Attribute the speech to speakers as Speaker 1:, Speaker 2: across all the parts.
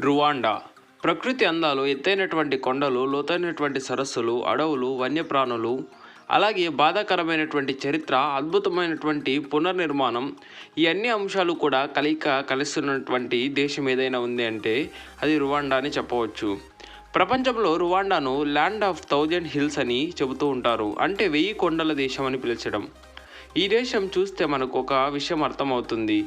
Speaker 1: Rwanda. ప్రకృతి అందాలు ఎత్తైనటువంటి కొండలు లోతైనటువంటి సరస్సులు అడవులు వన్యప్రాణులు అలాగే బాధాకరమైనటువంటి చరిత్ర అద్భుతమైనటువంటి పునర్నిర్మాణం ఈ అన్ని అంశాలు కూడా కలిక కలిస్తున్నటువంటి దేశం ఏదైనా ఉంది అంటే అది రువాండా అని చెప్పవచ్చు. ప్రపంచంలో రువాండాను ల్యాండ్ ఆఫ్ థౌజండ్ హిల్స్ అని చెబుతూ ఉంటారు. అంటే వెయ్యి కొండల దేశం అని పిలిచడం. ఈ దేశం చూస్తే మనకు ఒక విషయం అర్థమవుతుంది.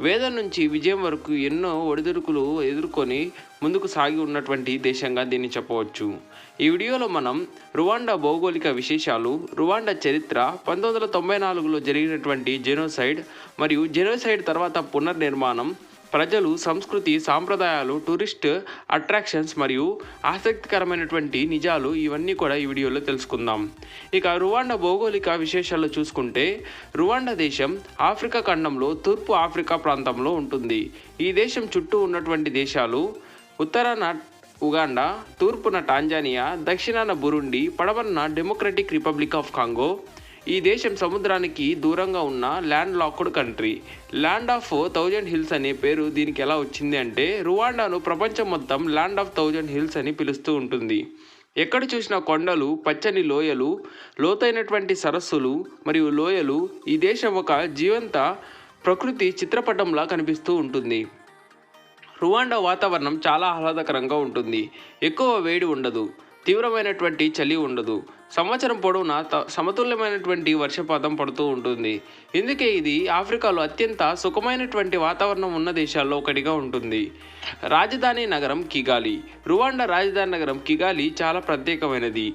Speaker 1: వేదం నుంచి విజయం వరకు ఎన్నో ఒడిదుడుకులు ఎదుర్కొని ముందుకు సాగి ఉన్నటువంటి దేశంగా దీన్ని చెప్పవచ్చు. ఈ వీడియోలో మనం రువాండా భౌగోళిక విశేషాలు రువాండా చరిత్ర పంతొమ్మిది వందల తొంభై నాలుగులో జరిగినటువంటి జెనోసైడ్ మరియు జెనోసైడ్ తర్వాత పునర్నిర్మాణం ప్రజలు సంస్కృతి సాంప్రదాయాలు టూరిస్ట్ అట్రాక్షన్స్ మరియు ఆసక్తికరమైనటువంటి నిజాలు ఇవన్నీ కూడా ఈ వీడియోలో తెలుసుకుందాం. ఇక రువాండా భౌగోళిక విశేషాలు చూసుకుంటే రువాండా దేశం ఆఫ్రికా ఖండంలో తూర్పు ఆఫ్రికా ప్రాంతంలో ఉంటుంది. ఈ దేశం చుట్టూ ఉన్నటువంటి దేశాలు ఉత్తరాన ఉగాండా తూర్పున టాంజానియా దక్షిణాన బురుండి పడవన్న డెమోక్రటిక్ రిపబ్లిక్ ఆఫ్ కాంగో ఈ దేశం సముద్రానికి దూరంగా ఉన్న land locked country. Land of thousand hills అనే పేరు దీనికి ఎలా వచ్చింది అంటే రువాండాను ప్రపంచం మొత్తం ల్యాండ్ ఆఫ్ థౌజండ్ హిల్స్ అని పిలుస్తూ ఉంటుంది. ఎక్కడ చూసిన కొండలు పచ్చని లోయలు లోతైనటువంటి సరస్సులు మరియు లోయలు ఈ దేశం ఒక జీవంత ప్రకృతి చిత్రపటంలా కనిపిస్తూ ఉంటుంది. రువాండా వాతావరణం చాలా ఆహ్లాదకరంగా ఉంటుంది. ఎక్కువ వేడి ఉండదు. తీవ్రమైనటువంటి చలి ఉండదు. సంవత్సరం పొడవునా త- సమతుల్యమైనటువంటి వర్షపాతం పడుతూ ఉంటుంది. ఇందుకే ఇది ఆఫ్రికాలో అత్యంత సుఖమైనటువంటి వాతావరణం ఉన్న దేశాల్లో ఒకటిగా ఉంటుంది. రాజధాని నగరం కిగాలి. రువాండా రాజధాని నగరం కిగాలి చాలా ప్రత్యేకమైనది.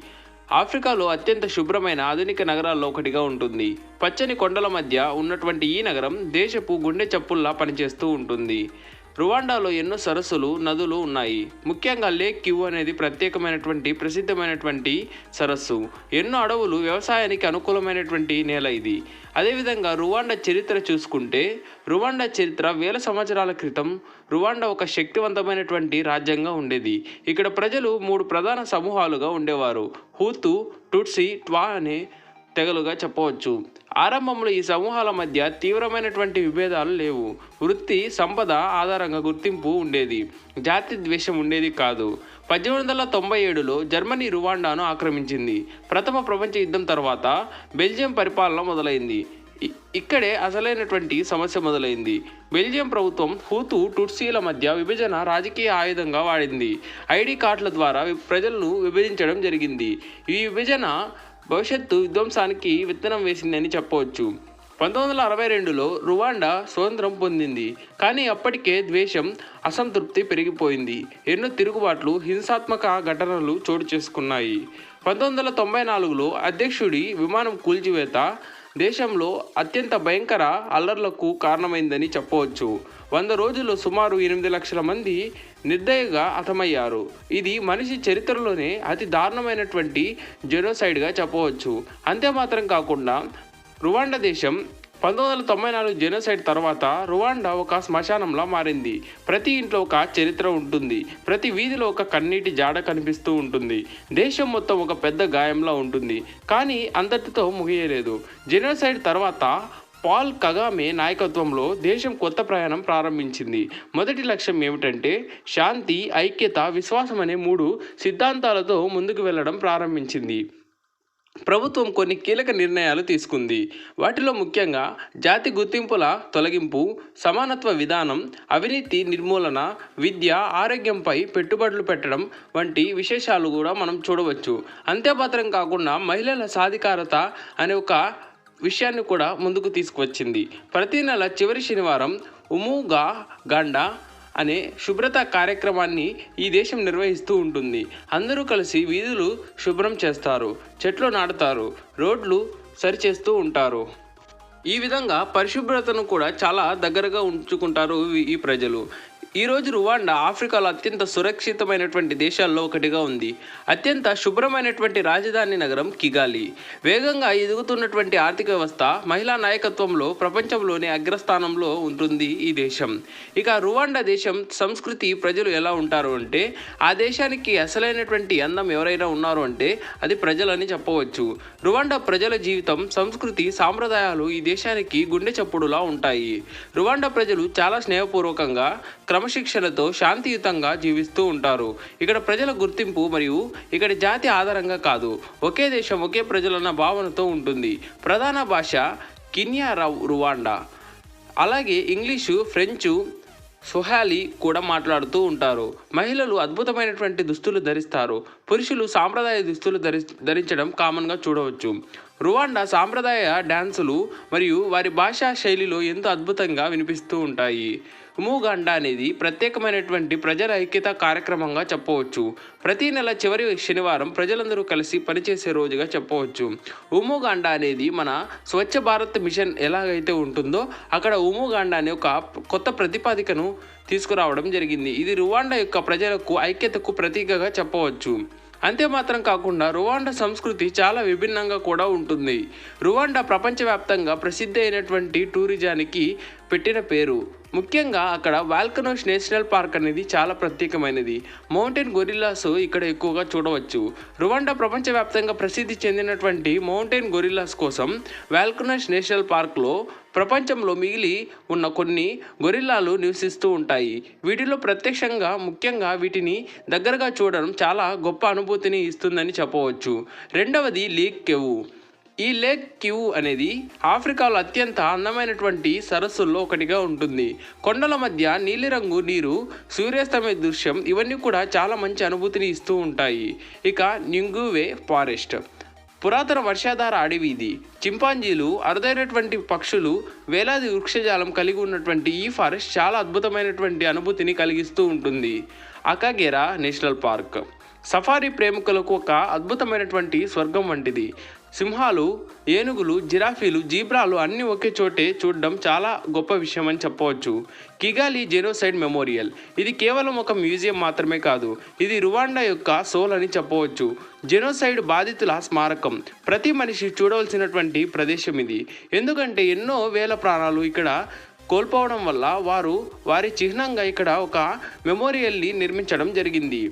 Speaker 1: ఆఫ్రికాలో అత్యంత శుభ్రమైన ఆధునిక నగరాల్లో ఒకటిగా ఉంటుంది. పచ్చని కొండల మధ్య ఉన్నటువంటి ఈ నగరం దేశపు గుండె చప్పుల్లా పనిచేస్తూ ఉంటుంది. రువాండాలో ఎన్నో సరస్సులు నదులు ఉన్నాయి. ముఖ్యంగా లేక్ క్యూ అనేది ప్రత్యేకమైనటువంటి ప్రసిద్ధమైనటువంటి సరస్సు. ఎన్నో అడవులు వ్యవసాయానికి అనుకూలమైనటువంటి నేల ఇది. అదేవిధంగా రువాండా చరిత్ర చూసుకుంటే రువాండా చరిత్ర వేల సంవత్సరాల క్రితం రువాండా ఒక శక్తివంతమైనటువంటి రాజ్యంగా ఉండేది. ఇక్కడ ప్రజలు మూడు ప్రధాన సమూహాలుగా ఉండేవారు. హూతు టుట్సి ట్వా అనే తెగలుగా చెప్పవచ్చు. ఆరంభంలో ఈ సమూహాల మధ్య తీవ్రమైనటువంటి విభేదాలు లేవు. వృత్తి సంపద ఆధారంగా గుర్తింపు ఉండేది. జాతి ద్వేషం ఉండేది కాదు. పద్దెనిమిది వందల తొంభై ఏడులో జర్మనీ రువాండాను ఆక్రమించింది. ప్రథమ ప్రపంచ యుద్ధం తర్వాత బెల్జియం పరిపాలన మొదలైంది. ఇక్కడే అసలైనటువంటి సమస్య మొదలైంది. బెల్జియం ప్రభుత్వం హూతు టుట్సీల మధ్య విభజన రాజకీయ ఆయుధంగా వాడింది. ఐడి కార్డుల ద్వారా ప్రజలను విభజించడం జరిగింది. ఈ విభజన భవిష్యత్తు విధ్వంసానికి విత్తనం వేసిందని చెప్పవచ్చు. పంతొమ్మిది వందల అరవై రెండులో రువాండా స్వతంత్రం పొందింది. కానీ అప్పటికే ద్వేషం అసంతృప్తి పెరిగిపోయింది. ఎన్నో తిరుగుబాట్లు హింసాత్మక ఘటనలు చోటు చేసుకున్నాయి. పంతొమ్మిది వందల తొంభై నాలుగులో అధ్యక్షుడి విమానం కూల్చివేత దేశంలో అత్యంత భయంకర అల్లర్లకు కారణమైందని చెప్పవచ్చు. వంద రోజుల్లో సుమారు ఎనిమిది లక్షల మంది నిర్దయగా హతమయ్యారు. ఇది మనిషి చరిత్రలోనే అతి దారుణమైనటువంటి జెనోసైడ్గా చెప్పవచ్చు. అంతే మాత్రం కాకుండా రువాండా దేశం పంతొమ్మిది వందల తొంభై నాలుగు జెనోసైడ్ తర్వాత రువాండా ఒక శ్మశానంలా మారింది. ప్రతి ఇంట్లో ఒక చరిత్ర ఉంటుంది. ప్రతి వీధిలో ఒక కన్నీటి జాడ కనిపిస్తూ ఉంటుంది. దేశం మొత్తం ఒక పెద్ద గాయంలా ఉంటుంది. కానీ అంతటితో ముగియలేదు. జెనోసైడ్ తర్వాత పాల్ కగామే నాయకత్వంలో దేశం కొత్త ప్రయాణం ప్రారంభించింది. మొదటి లక్ష్యం ఏమిటంటే శాంతి ఐక్యత విశ్వాసం అనే మూడు సిద్ధాంతాలతో ముందుకు వెళ్ళడం ప్రారంభించింది. ప్రభుత్వం కొన్ని కీలక నిర్ణయాలు తీసుకుంది. వాటిలో ముఖ్యంగా జాతి గుర్తింపుల తొలగింపు సమానత్వ విధానం అవినీతి నిర్మూలన విద్య ఆరోగ్యంపై పెట్టుబడులు పెట్టడం వంటి విశేషాలు కూడా మనం చూడవచ్చు. అంతేమాత్రం కాకుండా మహిళల సాధికారత అనే ఒక విషయాన్ని కూడా ముందుకు తీసుకువచ్చింది. ప్రతి నెల చివరి శనివారం ఉముగా గండా అనే శుభ్రత కార్యక్రమాన్ని ఈ దేశం నిర్వహిస్తూ ఉంటుంది. అందరూ కలిసి వీధులు శుభ్రం చేస్తారు చెట్లు నాటుతారు రోడ్లు సరిచేస్తూ ఉంటారు. ఈ విధంగా పరిశుభ్రతను కూడా చాలా దగ్గరగా ఉంచుకుంటారు ఈ- ప్రజలు. ఈరోజు రువాండా ఆఫ్రికాలో అత్యంత సురక్షితమైనటువంటి దేశాల్లో ఒకటిగా ఉంది. అత్యంత శుభ్రమైనటువంటి రాజధాని నగరం కిగాలి. వేగంగా ఎదుగుతున్నటువంటి ఆర్థిక వ్యవస్థ మహిళా నాయకత్వంలో ప్రపంచంలోనే అగ్రస్థానంలో ఉంటుంది ఈ దేశం. ఇక రువాండా దేశం సంస్కృతి ప్రజలు ఎలా ఉంటారు అంటే ఆ దేశానికి అసలైనటువంటి అందం ఎవరైనా ఉన్నారు అంటే అది ప్రజలని చెప్పవచ్చు. రువాండా ప్రజల జీవితం సంస్కృతి సాంప్రదాయాలు ఈ దేశానికి గుండె చప్పుడులా ఉంటాయి. రువాండా ప్రజలు చాలా స్నేహపూర్వకంగా క్రమశిక్షణతో శాంతియుతంగా జీవిస్తూ ఉంటారు. ఇక్కడ ప్రజల గుర్తింపు మరియు ఇక్కడ జాతి ఆధారంగా కాదు. ఒకే దేశం ఒకే ప్రజలన్న భావనతో ఉంటుంది. ప్రధాన భాష కిన్యా రువాండా. అలాగే ఇంగ్లీషు ఫ్రెంచు సుహాలి కూడా మాట్లాడుతూ ఉంటారు. మహిళలు అద్భుతమైనటువంటి దుస్తులు ధరిస్తారు. పురుషులు సాంప్రదాయ దుస్తులు ధరి ధరించడం కామన్గా చూడవచ్చు. రువాండా సాంప్రదాయ డ్యాన్సులు మరియు వారి భాషా శైలిలో ఎంతో అద్భుతంగా వినిపిస్తూ ఉంటాయి. ఉమూగాండా అనేది ప్రత్యేకమైనటువంటి ప్రజల ఐక్యత కార్యక్రమంగా చెప్పవచ్చు. ప్రతి నెల చివరి శనివారం ప్రజలందరూ కలిసి పనిచేసే రోజుగా చెప్పవచ్చు. ఉమూగాండా అనేది మన స్వచ్ఛ భారత్ మిషన్ ఎలాగైతే ఉంటుందో అక్కడ ఉమూగాండా అనే ఒక కొత్త ప్రతిపాదికను తీసుకురావడం జరిగింది. ఇది రువాండా యొక్క ప్రజలకు ఐక్యతకు ప్రతీకగా చెప్పవచ్చు. అంతే మాత్రం కాకుండా రువాండా సంస్కృతి చాలా విభిన్నంగా కూడా ఉంటుంది. రువాండా ప్రపంచవ్యాప్తంగా ప్రసిద్ధి అయినటువంటి టూరిజానికి పెట్టిన పేరు. ముఖ్యంగా అక్కడ వాల్కనోస్ నేషనల్ పార్క్ అనేది చాలా ప్రత్యేకమైనది. మౌంటైన్ గొరిల్లాస్ ఇక్కడ ఎక్కువగా చూడవచ్చు. రువాండా ప్రపంచవ్యాప్తంగా ప్రసిద్ధి చెందినటువంటి మౌంటైన్ గొరిల్లాస్ కోసం వాల్కనోస్ నేషనల్ పార్క్లో ప్రపంచంలో మిగిలి ఉన్న కొన్ని గొరిల్లాలు నివసిస్తూ ఉంటాయి. వీటిలో ప్రత్యక్షంగా ముఖ్యంగా వీటిని దగ్గరగా చూడడం చాలా గొప్ప అనుభూతిని ఇస్తుందని చెప్పవచ్చు. రెండవది లీక్ కెవు ఈ లేక్ క్యూ అనేది ఆఫ్రికాలో అత్యంత అందమైనటువంటి సరస్సుల్లో ఒకటిగా ఉంటుంది. కొండల మధ్య నీలిరంగు నీరు సూర్యాస్తమయ దృశ్యం ఇవన్నీ కూడా చాలా మంచి అనుభూతిని ఇస్తూ ఉంటాయి. ఇక నింగువే ఫారెస్ట్. పురాతన వర్షాధార అడవి ఇది. చింపాంజీలు అరుదైనటువంటి పక్షులు వేలాది వృక్షజాలం కలిగి ఉన్నటువంటి ఈ ఫారెస్ట్ చాలా అద్భుతమైనటువంటి అనుభూతిని కలిగిస్తూ ఉంటుంది. అకాగెరా నేషనల్ పార్క్. సఫారీ ప్రేమికులకు ఒక అద్భుతమైనటువంటి స్వర్గం వంటిది. సింహాలు ఏనుగులు జిరాఫీలు జీబ్రాలు అన్నీ ఒకే చోటే చూడడం చాలా గొప్ప విషయం అని చెప్పవచ్చు. Kigali genocide memorial. ఇది కేవలం ఒక మ్యూజియం మాత్రమే కాదు ఇది రువాండా యొక్క సోల్ అని చెప్పవచ్చు. జెనోసైడ్ బాధితుల స్మారకం. ప్రతి మనిషి చూడవలసినటువంటి ప్రదేశం ఇది. ఎందుకంటే ఎన్నో వేల ప్రాణాలు ఇక్కడ కోల్పోవడం వల్ల వారు వారి చిహ్నంగా ఇక్కడ ఒక మెమోరియల్ని నిర్మించడం జరిగింది.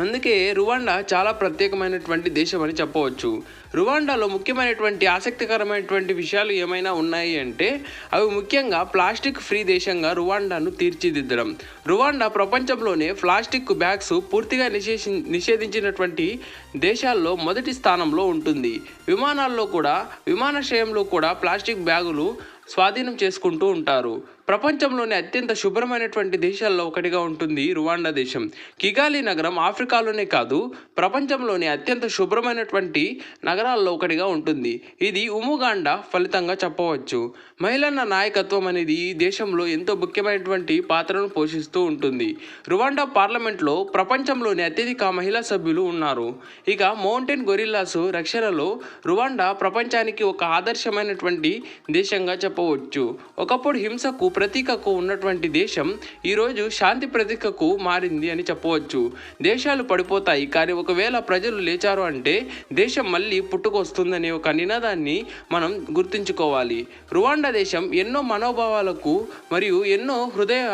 Speaker 1: అందుకే రువాండా చాలా ప్రత్యేకమైనటువంటి దేశం అని చెప్పవచ్చు. రువాండాలో ముఖ్యమైనటువంటి ఆసక్తికరమైనటువంటి విషయాలు ఏమైనా ఉన్నాయి అంటే అవి ముఖ్యంగా ప్లాస్టిక్ ఫ్రీ దేశంగా రువాండాను తీర్చిదిద్దడం. రువాండా ప్రపంచంలోనే ప్లాస్టిక్ బ్యాగ్స్ పూర్తిగా నిషేధి నిషేధించినటువంటి దేశాల్లో మొదటి స్థానంలో ఉంటుంది. విమానాల్లో కూడా విమానాశ్రయంలో కూడా ప్లాస్టిక్ బ్యాగులు స్వాధీనం చేసుకుంటూ ఉంటారు. ప్రపంచంలోనే అత్యంత శుభ్రమైనటువంటి దేశాల్లో ఒకటిగా ఉంటుంది రువాండా దేశం. కిగాలి నగరం ఆఫ్రికాలోనే కాదు ప్రపంచంలోని అత్యంత శుభ్రమైనటువంటి నగరాల్లో ఒకటిగా ఉంటుంది. ఇది ఉముగాండా ఫలితంగా చెప్పవచ్చు. మహిళల నాయకత్వం అనేది ఈ దేశంలో ఎంతో ముఖ్యమైనటువంటి పాత్రను పోషిస్తూ ఉంటుంది. రువాండా పార్లమెంట్లో ప్రపంచంలోని అత్యధిక మహిళా సభ్యులు ఉన్నారు. ఇక మౌంటైన్ గొరిల్లాస్ రక్షణలో రువాండా ప్రపంచానికి ఒక ఆదర్శమైనటువంటి దేశంగా చెప్పవచ్చు. ఒకప్పుడు హింసకు ప్రతీకకు ఉన్నటువంటి దేశం ఈరోజు శాంతి ప్రతీకకు మారింది అని చెప్పవచ్చు. దేశాలు పడిపోతాయి కానీ ఒకవేళ ప్రజలు లేచారు అంటే దేశం మళ్ళీ పుట్టుకొస్తుందనే ఒక నినాదాన్ని మనం గుర్తుంచుకోవాలి. రువాండా దేశం ఎన్నో మనోభావాలకు మరియు ఎన్నో హృదయ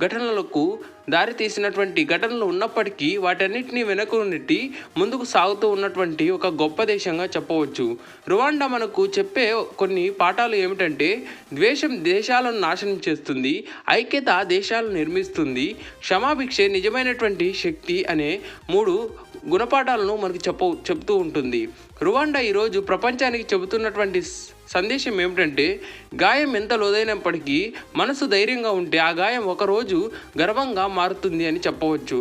Speaker 1: ఘటనలకు దారితీసినటువంటి ఘటనలు ఉన్నప్పటికీ వాటన్నిటిని వెనక నెట్టి ముందుకు సాగుతూ ఉన్నటువంటి ఒక గొప్ప దేశంగా చెప్పవచ్చు. రువాండా మనకు చెప్పే కొన్ని పాఠాలు ఏమిటంటే ద్వేషం దేశాలను నాశనం చేస్తుంది ఐక్యత దేశాలను నిర్మిస్తుంది క్షమాభిక్షే నిజమైనటువంటి శక్తి అనే మూడు గుణపాఠాలను మనకి చెప్ప చెబుతూ ఉంటుంది. రువాండా ఈరోజు ప్రపంచానికి చెబుతున్నటువంటి సందేశం ఏమిటంటే గాయం ఎంత లోదైనప్పటికీ మనసు ధైర్యంగా ఉంటే ఆ గాయం ఒకరోజు గర్వంగా మారుతుంది అని చెప్పవచ్చు.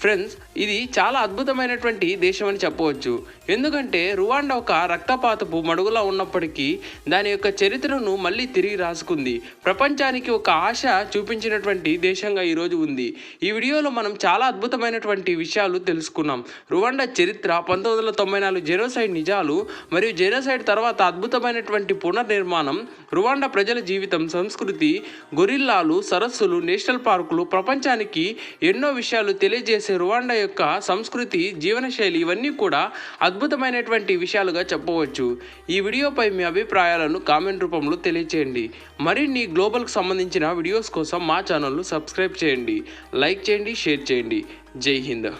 Speaker 1: ఫ్రెండ్స్ ఇది చాలా అద్భుతమైనటువంటి దేశం అని చెప్పవచ్చు. ఎందుకంటే రువాండా ఒక రక్తపాతపు మడుగులా ఉన్నప్పటికీ దాని యొక్క చరిత్రను మళ్ళీ తిరిగి రాసుకుంది. ప్రపంచానికి ఒక ఆశ చూపించినటువంటి దేశంగా ఈరోజు ఉంది. ఈ వీడియోలో మనం చాలా అద్భుతమైనటువంటి విషయాలు తెలుసుకున్నాం. రువాండా చరిత్ర పంతొమ్మిది వందల తొంభై నాలుగు జెరోసైడ్ నిజాలు మరియు జెరోసైడ్ తర్వాత అద్భుతమైనటువంటి పునర్నిర్మాణం రువాండా ప్రజల జీవితం సంస్కృతి గొరిల్లాలు సరస్సులు నేషనల్ పార్కులు ప్రపంచానికి ఎన్నో విషయాలు తెలియజేసే రువాండా యొక్క సంస్కృతి జీవనశైలి ఇవన్నీ కూడా అద్భుతమైనటువంటి విషయాలుగా చెప్పవచ్చు. ఈ వీడియోపై మీ అభిప్రాయాలను కామెంట్ రూపంలో తెలియచేయండి. మరిన్ని గ్లోబల్కి సంబంధించిన వీడియోస్ కోసం మా ఛానల్ను సబ్స్క్రైబ్ చేయండి. లైక్ చేయండి షేర్ చేయండి. జై హింద్.